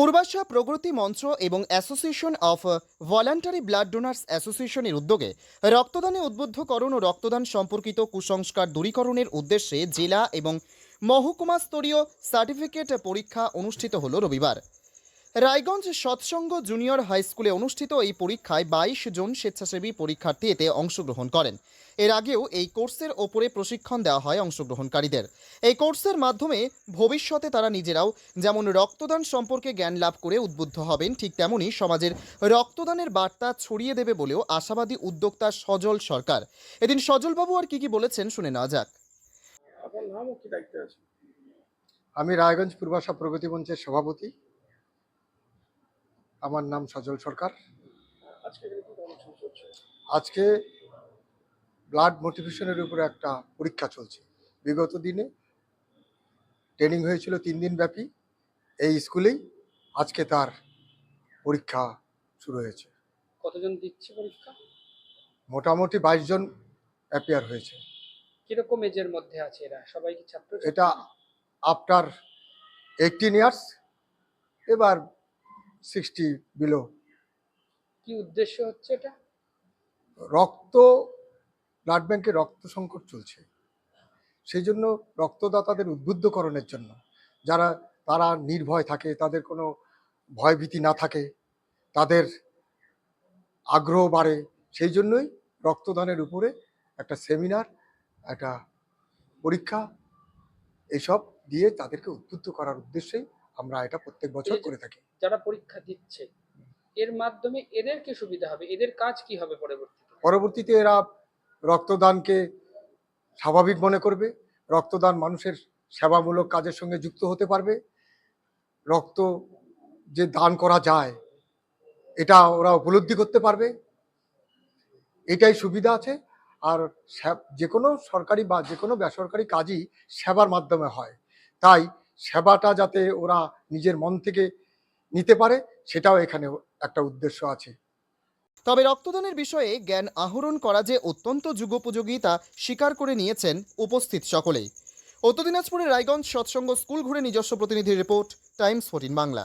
পূর্বাশা প্রগতি মঞ্চ এবং association of voluntary blood donors অ্যাসোসিয়েশনের উদ্যোগে রক্তদানে উদ্বুদ্ধকরণ ও রক্তদান সম্পর্কিত কুসংস্কার দূরীকরণের উদ্দেশ্যে জেলা এবং মহকুমা স্তরীয় সার্টিফিকেট পরীক্ষা অনুষ্ঠিত হল রবিবার। রায়গঞ্জ সৎসঙ্গ জুনিয়র হাই স্কুলে অনুষ্ঠিত এই পরীক্ষায় বাইশ জন স্বেচ্ছাসেবী পরীক্ষার্থী এতে অংশগ্রহণ করেন। এর আগেও এই কোর্সের ওপরে প্রশিক্ষণ দেওয়া হয় অংশগ্রহণকারীদের। এই কোর্সের মাধ্যমে ভবিষ্যতে তারা নিজেরাও যেমন রক্তদান সম্পর্কে জ্ঞান লাভ করে উদ্বুদ্ধ হবেন ঠিক তেমনি সমাজের রক্তদানের বার্তা ছড়িয়ে দেবে বলেও আশাবাদী উদ্যোক্তা সজল সরকার। এদিন সজলবাবু আর কি কি বলেছেন শুনে নেওয়া যাক। আমি রায়গঞ্জ পূর্বাশা প্রগতি মঞ্চের সভাপতি। আমার নাম সজল সরকার। আজকে ব্লাড মোটিভেশনের উপরে একটা পরীক্ষা চলছে। বিগত দিনে ট্রেনিং হয়েছিল তিন দিন ব্যাপী এই স্কুলেই। আজকে তার পরীক্ষা শুরু হয়েছে। কতজন দিচ্ছে পরীক্ষা? মোটামুটি বাইশ জন অ্যাপিয়ার হয়েছে। কীরকম এজের মধ্যে আছে এরা? সবাই কি ছাত্র? এটা আফটার এইটিন ইয়ার্স এবার সিক্সটি বিলো কি উদ্দেশ্য হচ্ছে এটা? রক্ত ব্লাড ব্যাংকে রক্ত সংকট চলছে। সেই জন্য রক্তদাতাদের উদ্বুদ্ধকরণের জন্য যারা তারা নির্ভয় থাকে তাদের কোনো ভয়ভীতি না থাকে তাদের আগ্রহ বাড়ে সেই জন্যই রক্তদানের উপরে একটা সেমিনার একটা পরীক্ষা এইসব দিয়ে তাদেরকে উদ্বুদ্ধ করার উদ্দেশ্যেই আমরা এটা প্রত্যেক বছর করে থাকি। যারা পরীক্ষা দিচ্ছে, এর মাধ্যমে এদের কি সুবিধা হবে? এদের কাজ কি হবে পরবর্তীতে? পরবর্তীতে এরা রক্তদানকে স্বাভাবিক মনে করবে। রক্তদান মানুষের সেবামূলক কাজের সঙ্গে যুক্ত হতে পারবে। রক্ত যে দান করা যায়, এটা ওরা উপলব্ধি করতে পারবে। এটাই সুবিধা আছে। আর যে কোনো সরকারি বা যে কোনো বেসরকারি কাজই সেবার মাধ্যমে হয়। তাই সেবাটা যাতে ওরা নিজের মন থেকে নিতে পারে, সেটাও এখানে একটা উদ্দেশ্য আছে। তবে রক্তদানের বিষয়ে জ্ঞান আহরণ করা যে অত্যন্ত যুগোপযোগী তা স্বীকার করে নিয়েছেন উপস্থিত সকলেই। উত্তর দিনাজপুরের রায়গঞ্জ সৎসঙ্গ স্কুল ঘুরে নিজস্ব প্রতিনিধি রিপোর্ট, টাইমস ফোরটিন বাংলা।